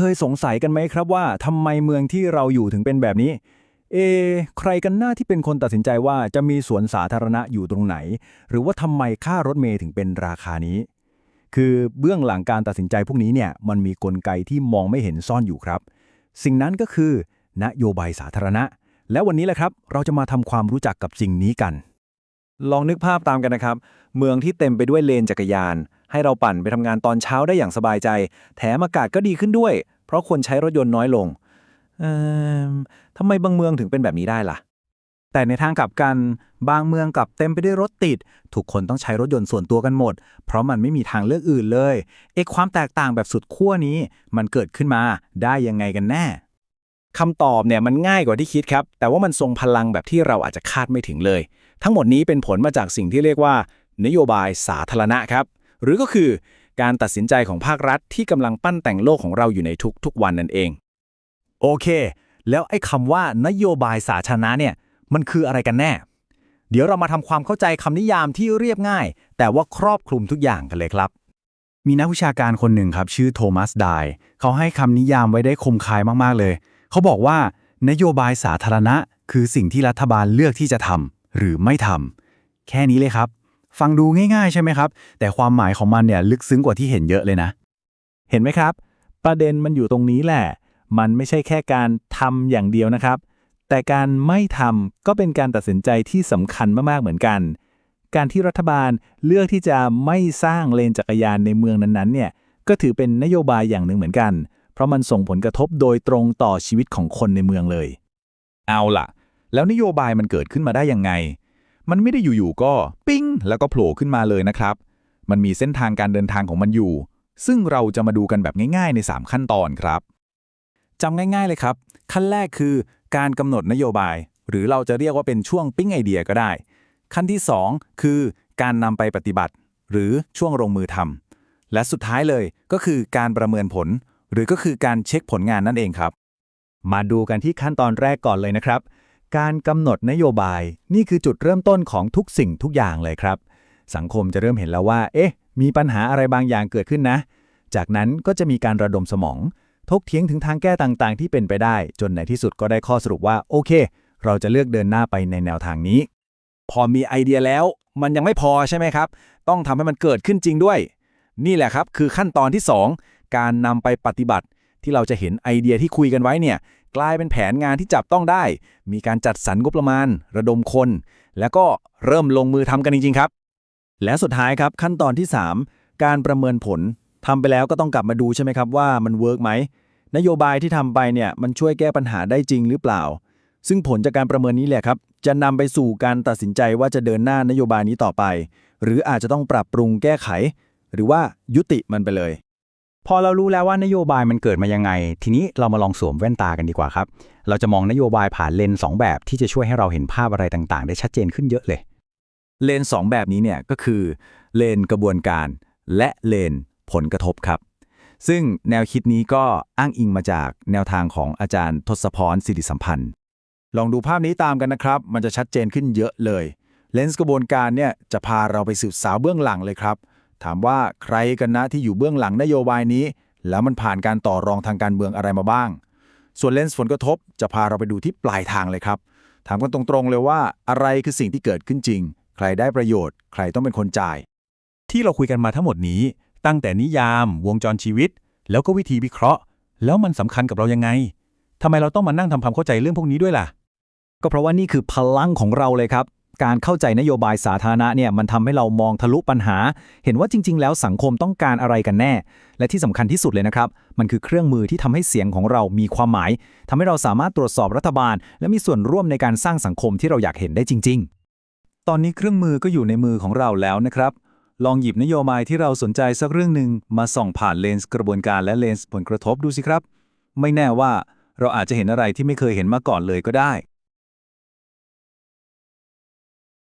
เคยสงสัยกันไหมครับว่าทำไมเมืองที่เราอยู่ถึงเป็นแบบนี้ เอ ใครกันหน้าที่เป็นคนตัดสินใจว่าจะมีสวนสาธารณะอยู่ตรงไหน หรือว่าทำไมค่ารถเมล์ถึงเป็นราคานี้ คือเบื้องหลังการตัดสินใจพวกนี้เนี่ยมันมีกลไกที่มองไม่เห็นซ่อนอยู่ครับ สิ่งนั้นก็คือนโยบายสาธารณะ และวันนี้แหละครับ เราจะมาทำความรู้จักกับสิ่งนี้กัน ลองนึกภาพตามกันนะครับ เมืองที่เต็มไปด้วยเลนจักรยาน ให้เราปั่นไปทำงานตอนเช้าได้อย่างสบายใจ แถมอากาศก็ดีขึ้นด้วย เพราะคนใช้รถยนต์น้อยลงเอ่อทำไมบางเมืองถึงเป็นแบบนี้ได้ล่ะ แต่ในทางกลับกัน บางเมืองกลับเต็มไปด้วยรถติด ทุกคนต้องใช้รถยนต์ส่วนตัวกันหมด เพราะมันไม่มีทางเลือกอื่นเลยเอกความแตกต่างแบบสุดขั้วนี้ มันเกิดขึ้นมาได้ยังไงกันแน่ คำตอบเนี่ยมันง่ายกว่าที่คิดครับ แต่ว่ามันทรงพลังแบบที่เราอาจจะคาดไม่ถึงเลย ทั้งหมดนี้เป็นผลมาจากสิ่งที่เรียกว่า นโยบายสาธารณะครับ หรือก็คือการตัดสินใจของภาครัฐที่กำลังปั้นแต่งโลกของเราอยู่ในทุกๆวันนั่นเอง โอเค แล้วไอ้คำว่านโยบายสาธารณะเนี่ยมันคืออะไรกันแน่ เดี๋ยวเรามาทำความเข้าใจคำนิยามที่เรียบง่าย แต่ว่าครอบคลุมทุกอย่างกันเลยครับ มีนักวิชาการคนหนึ่งครับ ชื่อโทมัสไดร์เขาให้คำนิยามไว้ได้คมคายมากๆเลย เขาบอกว่านโยบายสาธารณะ คือสิ่งที่รัฐบาลเลือกที่จะทำหรือไม่ทำแค่นี้เลยครับ ฟังดูง่ายๆ ใช่ไหมครับ แต่ความหมายของมันเนี่ยลึกซึ้งกว่าที่เห็นเยอะเลยนะ เห็นไหมครับ ประเด็นมันอยู่ตรงนี้แหละ มันไม่ใช่แค่การทำอย่างเดียวนะครับ แต่การไม่ทำก็เป็นการตัดสินใจที่สำคัญมากๆเหมือนกัน การที่รัฐบาลเลือกที่จะไม่สร้างเลนจักรยานในเมืองนั้นๆเนี่ยก็ถือเป็นนโยบายอย่างหนึ่งเหมือนกัน เพราะมันส่งผลกระทบโดยตรงต่อชีวิตของคนในเมืองเลย เอาล่ะ แล้วนโยบายมันเกิดขึ้นมาได้ยังไง มันไม่ได้อยู่ๆก็ปิ้งแล้วก็โผล่ขึ้นมาเลยนะครับ มันมีเส้นทางการเดินทางของมันอยู่ ซึ่งเราจะมาดูกันแบบง่ายๆ ใน 3 ขั้นตอนครับจำง่ายๆเลยครับ ขั้นแรกคือการกำหนดนโยบาย หรือเราจะเรียกว่าเป็นช่วงปิ้งไอเดียก็ได้ ขั้นที่ 2 คือการนำไปปฏิบัติ หรือช่วงลงมือทำและสุดท้ายเลยก็คือการประเมินผล หรือก็คือการเช็คผลงานนั่นเองครับ มาดูกันที่ขั้นตอนแรกก่อนเลยนะครับ การกำหนดนโยบายนี่คือจุดเริ่มต้นของทุกสิ่งทุกอย่างเลยครับ สังคมจะเริ่มเห็นแล้วว่า เอ๊ะ มีปัญหาอะไรบางอย่างเกิดขึ้นนะ จากนั้นก็จะมีการระดมสมอง ทกเถียงถึงทางแก้ต่างๆ ที่เป็นไปได้ จนในที่สุดก็ได้ข้อสรุปว่า โอเค เราจะเลือกเดินหน้าไปในแนวทางนี้ พอมีไอเดียแล้ว มันยังไม่พอใช่ไหมครับ ต้องทำให้มันเกิดขึ้นจริงด้วย นี่แหละครับคือขั้นตอนที่ 2 การนำไปปฏิบัติที่เราจะเห็นไอเดียที่คุยกันไว้เนี่ย กลายเป็นแผนงานที่จับต้องได้ มีการจัดสรรงบประมาณ ระดมคน แล้วก็เริ่มลงมือทำกันจริงๆครับ และสุดท้ายครับขั้นตอนที่ 3 การประเมินผลทำไปแล้วก็ต้องกลับมาดูใช่ไหมครับว่ามันเวิร์กไหมนโยบายที่ทำไปเนี่ยมันช่วยแก้ปัญหาได้จริงหรือเปล่า ซึ่งผลจากการประเมินนี้แหละครับ จะนำไปสู่การตัดสินใจว่าจะเดินหน้านโยบายนี้ต่อไป หรืออาจจะต้องปรับปรุงแก้ไข หรือว่ายุติมันไปเลย พอเรารู้แล้วว่านโยบายมันเกิดมายังไง ทีนี้เรามาลองสวมแว่นตากันดีกว่าครับ เราจะมองนโยบายผ่านเลนส์สองแบบที่จะช่วยให้เราเห็นภาพอะไรต่างๆ ได้ชัดเจนขึ้นเยอะเลย เลนส์สองแบบนี้เนี่ยก็คือเลนกระบวนการ และเลนผลกระทบครับ ซึ่งแนวคิดนี้ก็อ้างอิงมาจากแนวทางของอาจารย์ทศพรสิริสัมพันธ์ ลองดูภาพนี้ตามกันนะครับ มันจะชัดเจนขึ้นเยอะเลย เลนส์กระบวนการเนี่ยจะพาเราไปสืบสาวเบื้องหลังเลยครับ ถามว่าใครกันนะที่อยู่เบื้องหลังนโยบายนี้ แล้วมันผ่านการต่อรองทางการเมืองอะไรมาบ้าง ส่วนเลนส์ผลกระทบจะพาเราไปดูที่ปลายทางเลยครับ ถามกันตรงๆเลยว่าอะไรคือสิ่งที่เกิดขึ้นจริง ใครได้ประโยชน์ ใครต้องเป็นคนจ่าย ที่เราคุยกันมาทั้งหมดนี้ ตั้งแต่นิยาม วงจรชีวิต แล้วก็วิธีวิเคราะห์ แล้วมันสำคัญกับเรายังไงทำไมเราต้องมานั่งทำความเข้าใจเรื่องพวกนี้ด้วยล่ะ ก็เพราะว่านี่คือพลังของเราเลยครับ การเข้าใจนโยบายสาธารณะเนี่ยมันทำให้เรามองทะลุปัญหา เห็นว่าจริง ๆ แล้วสังคมต้องการอะไรกันแน่ และที่สำคัญที่สุดเลยนะครับ มันคือเครื่องมือที่ทำให้เสียงของเรามีความหมายทำให้เราสามารถตรวจสอบรัฐบาล และมีส่วนร่วมในการสร้างสังคมที่เราอยากเห็นได้จริง ๆ ตอนนี้เครื่องมือก็อยู่ในมือของเราแล้วนะครับลองหยิบนโยบายที่เราสนใจสักเรื่องหนึ่งมาส่องผ่านเลนส์กระบวนการและเลนส์ผลกระทบดูสิครับ ไม่แน่ว่าเราอาจจะเห็นอะไรที่ไม่เคยเห็นมาก่อนเลยก็ได้